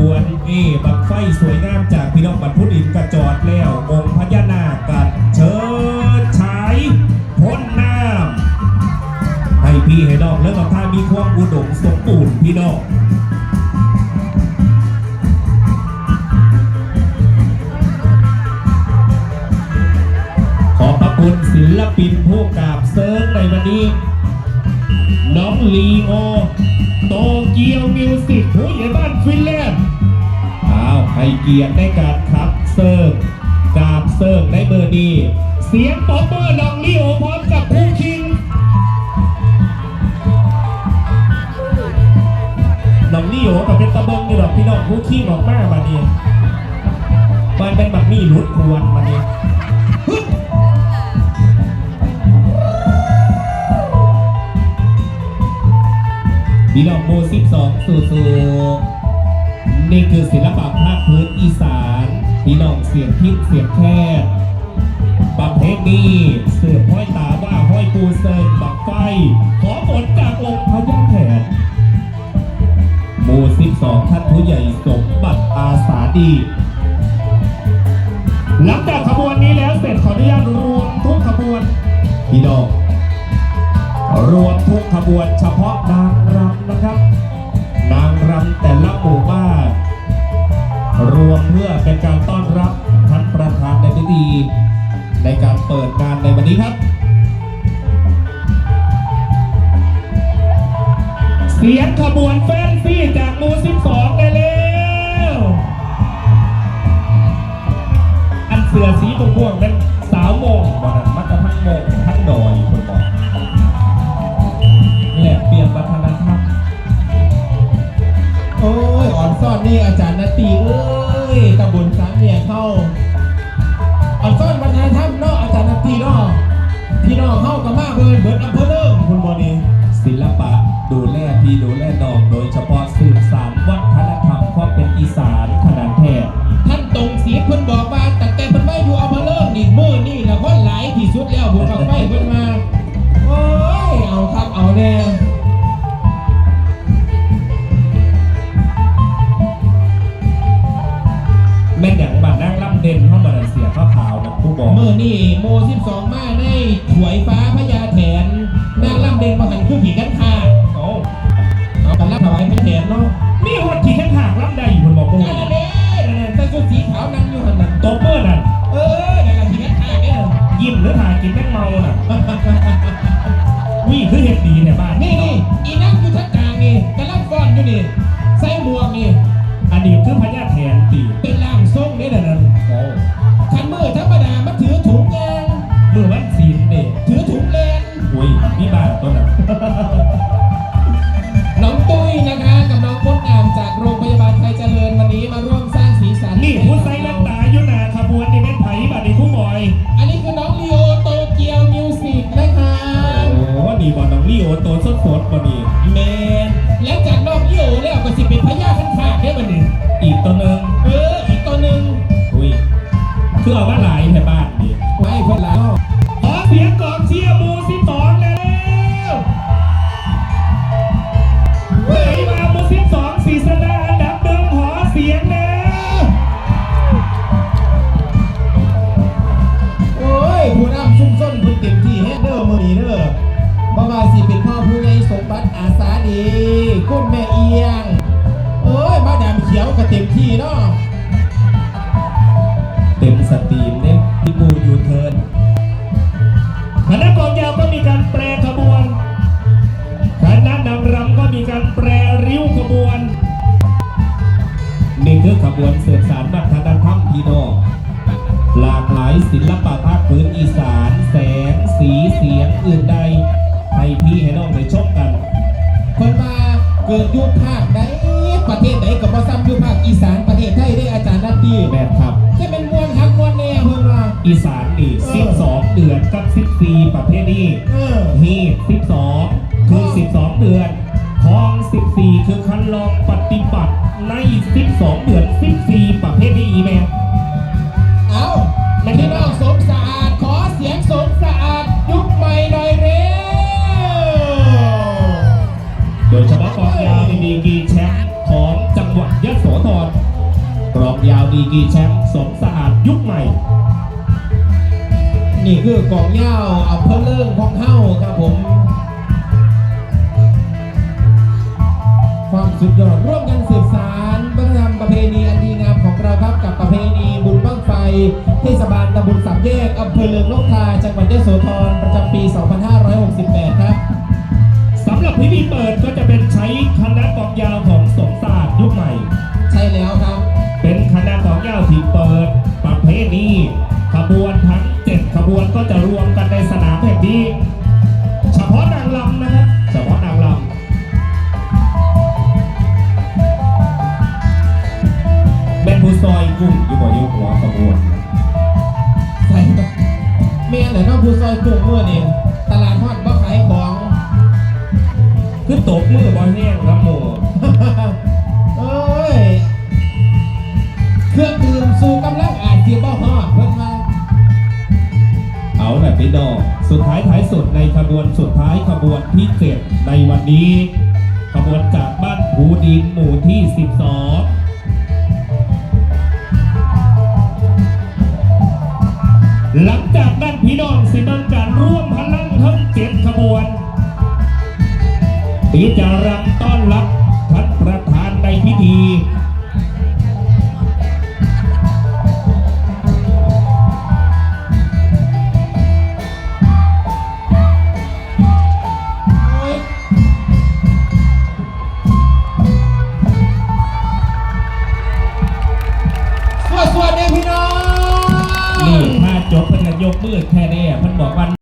บวนเอบังไฟสวยงามจากพี่น้องบรรพุดินกระจอดแล้วองค์พญานาคกัดเชิดฉายพ้นน้ำให้พี่ให้น้องแล้วก็พามีความอุดมสมบูรณ์พี่น้องขอบพระคุณศิลปินผู้กาบเซิร์ฟในวันนี้ น้องลีโอ โตเกียวมิวสิกผู้ใหญ่บ้านฟินแลนด์อ้าวให้เกียรติในการขับเซิร์ฟกราบเซิร์ฟในเบอร์ดี เสียงป๊อปเปอร์น้องลีโอพร้อมกับผู้คิงน้องลีโอกับเป็นตะเบิงนี่ดอกพี่น้องผู้คิงออกมาบัดนี้มันเป็นแบบนี้รุดควรบัดนี้ มสิบสองสู่สู่นี่คือศิลปะภาคพื้นอีสานพี่น้องเสียงพิษเสียงแค่ประเพณีเสือห้อยตาว่าห้อยปูเซิงบักไฟ ขอฝนจากองค์พญาแถนโมสิบสองท่านผู้ใหญ่สมบัติอาสาดีหลังจากขบวนนี้แล้วเสร็จขออนุญาตรวมทุกขบวนพี่น้องรวมทุกขบวนเฉพาะนางร เป็นการต้อนรับท่านประธานในพิธีในการเปิดงานในวันนี้ครับ เสียงขบวนแฟนซี่จากมู่12ได้แล้วอันเสือสีม่วงๆนั้นสาวโมงบอกนะมัตทั้งโมงทั้งดอยคนบอกแหลกเปลี่ยนวัฒนธรรมโอ้ยอ่อนซ่อนนี่อาจารย์นาตีเอ้ย ตำบลสามเนี่ยเข้าอ่อนซ่อนวัฒนธรรมเนาะอาจารย์นาตีเนาะพี่น้องเข้ากับมาเบิร์นเบิร์นอำเภอเริ่มคุณบอนี่ศิลปะดูแลพี่ดูแลน้องโดยเฉพาะสืบสานวัฒนธรรมความเป็นอีสานขนาดแท้ท่านตรงศรีเพิ่นบอกว่าแต่แกเพิ่นไม่อยู่อำเภอเริ่มนี่มือนี่ละคนหลายที่สุดแล้วผมกับไฟเพิ่นมาโอ้ยเอาครับเอาแน่ เข้ามาเสียข้าวขาวนะผู้บอกมือนี่โม12มาในถวยฟ้าพญาแถนนางล่ำเด่นมาหันคือผีกันค่ะโอ้เอากันรับถวายพระแถนเนาะมีหัวขี่ข้างหางลำใดอยู่คนบอกโอ้นั่นน่ะเด้นั่นน่ะใส่ชุดสีขาวนั่งอยู่หันน่ะตบเมื่อนั่นเออนั่นน่ะผีกันค่ะเนี่ยยิ้มหรือถ่ายกินแม่งเมาน่ะ นี้เด้อบ่ว่าสิเป็นพ่อผู้ใหญ่สมบัติอาสาดีคุณแม่เอียง โอ้ยมาดามเขียวก็เต็มที่เนาะเต็มสตรีมเนี่ยที่บูยูเทิร์นคณะกองยาวก็มีการแปรขบวนคณะนางรำก็มีการแปรริ้วขบวน นี่คือขบวนเสืบสารวัฒนธรรมพี่น้อง หลากหลายศิลปะภาคพื้นอีสาน แสงสีเสียงอื่นใดให้พี่ให้น้องได้ชมกัน คนมาเกิดอยุคภาคใดประเทศใดก็บ่ซ้ำอยุคภาคอีสานประเทศไทยได้อาจารย์นัดดีแม่นครับแค่เป็นมวนครับมวนแน่เพิ่นว่าอีสานนี่12เดือนกับ14ประเภทนี้เออฮี12คือ12เดือนทอง14คือคันลองปฏิบัติใน12เดือน14ประเภทนี้อีแม่ ดีกีแชมป์ของจังหวัดยะโสธรกรองยาวดีกีแชมป์สมสะอาดยุคใหม่ นี่คือกองย้าอำเภอเลิงของเฮ้าครับผม ความสุดยอดร่วมกันสืบสารวัฒนธรรมประเพณีอันดีงามของเราครับกับประเพณีบุญบั้งไฟเทศบาลตำบลสัมแยกอำเภอเลิงนกทาจังหวัดยะโสธรประจำปี 2568 ครับ ยุคใหม่ ใช่แล้วครับ เป็นคณะกองยาวที่เปิดประเพณีขบวนทั้งเจ็ดขบวนก็จะรวมกันในสนามแห่งนี้เฉพาะนางลำนะครับเฉพาะนางลำเป็นผู้ซอยกุ้งอยู่บ่อยู่หัวขบวนใส่ครับเมียนไหนก็ผู้ซอยกุ้งเมื่อนี่ตลาดฮอดบ่ขายของ คือตบมือบอลแห้งครับหมู เครื่องดื่มสู่กำลังอาจเสียบ่ฮอดเพิ่นมาเอาแบบพี่น้องสุดท้ายท้ายสุดในขบวนสุดท้ายขบวนที่เจ็ดในวันนี้ ขบวนจากบ้านภูดินหมู่ที่ 12หลังจากนั้นพี่น้องสิบังการร่วมพลังทั้งเจ็ดขบวนที่จะรับ กมืดแค่นี้มันบอกว่า